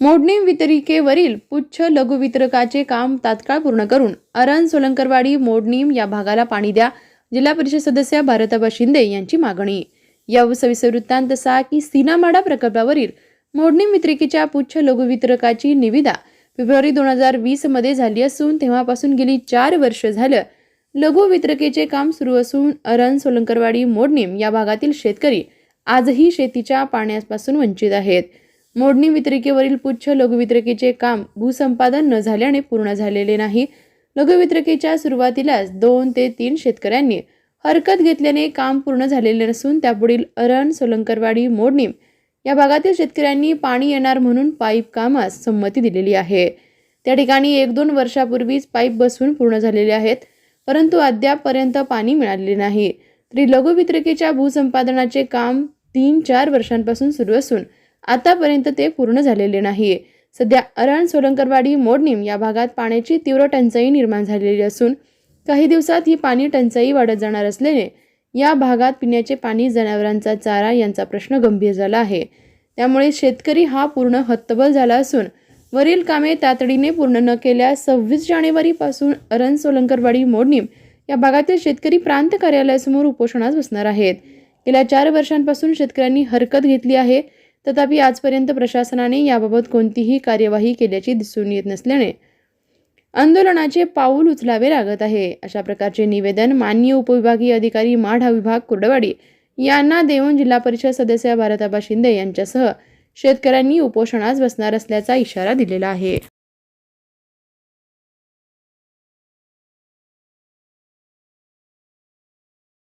मोडणी वितरिकेवरील पुच्छ लघुवितरकाचे काम तात्काळ पूर्ण करून अरण सोलंकरवाडी मोडणीम या भागाला पाणी द्या. जिल्हा परिषद सदस्य भारताबा शिंदे यांची मागणी. या सविस्तर वृत्तांत असा की सीनामाडा प्रकल्पावरील मोडणीम वितरिकेच्या पुच्छ लघुवितरकाची निविदा फेब्रुवारी दोन हजार वीसमध्ये झाली असून तेव्हापासून गेली चार वर्ष झालं. लघु वितरकेचे काम सुरू असून अरण सोलंकरवाडी मोडणीम या भागातील शेतकरी आजही शेतीच्या पाण्यापासून वंचित आहेत. मोडणी वितरिकेवरील पुच्छ लघुवितरकेचे काम भूसंपादन न झाल्याने पूर्ण झालेले नाही. लघुवितरकेच्या सुरुवातीलाच दोन ते तीन शेतकऱ्यांनी हरकत घेतल्याने काम पूर्ण झालेले नसून त्यापुढील अरण सोलंकरवाडी मोडणीम या भागातील शेतकऱ्यांनी पाणी येणार म्हणून पाईप कामास संमती दिलेली आहे. त्या ठिकाणी एक दोन वर्षापूर्वीच पाईप बसवून पूर्ण झालेले आहेत परंतु अद्यापपर्यंत पाणी मिळालेले नाही. तरी लघुवितरकेच्या भूसंपादनाचे काम तीन चार वर्षांपासून सुरू असून आतापर्यंत ते पूर्ण झालेले नाही सध्या अरण सोलंकरवाडी मोडनीम या भागात पाण्याची तीव्र टंचाई निर्माण झालेली असून काही दिवसात ही पाणी टंचाई वाढत जाणार असल्याने या भागात पिण्याचे पाणी जनावरांचा चारा यांचा प्रश्न गंभीर झाला आहे. त्यामुळे शेतकरी हा पूर्ण हत्तबल झाला असून वरील कामे तातडीने पूर्ण न केल्यास सव्वीस जानेवारीपासून अरण सोलंकरवाडी मोडणीम या भागातील शेतकरी प्रांत कार्यालयासमोर उपोषणास बसणार आहेत. गेल्या चार वर्षांपासून शेतकऱ्यांनी हरकत घेतली आहे. तथापि आजपर्यंत प्रशासनाने याबाबत कोणतीही कार्यवाही केल्याची दिसून येत नसल्याने आंदोलनाचे पाऊल उचलावे लागत आहे. अशा प्रकारचे निवेदन माननीय उपविभागीय अधिकारी माढा विभाग कुर्डवाडी यांना देऊन जिल्हा परिषद सदस्य भारताबा शिंदे यांच्यासह शेतकऱ्यांनी उपोषणास बसणार असल्याचा इशारा दिलेला आहे.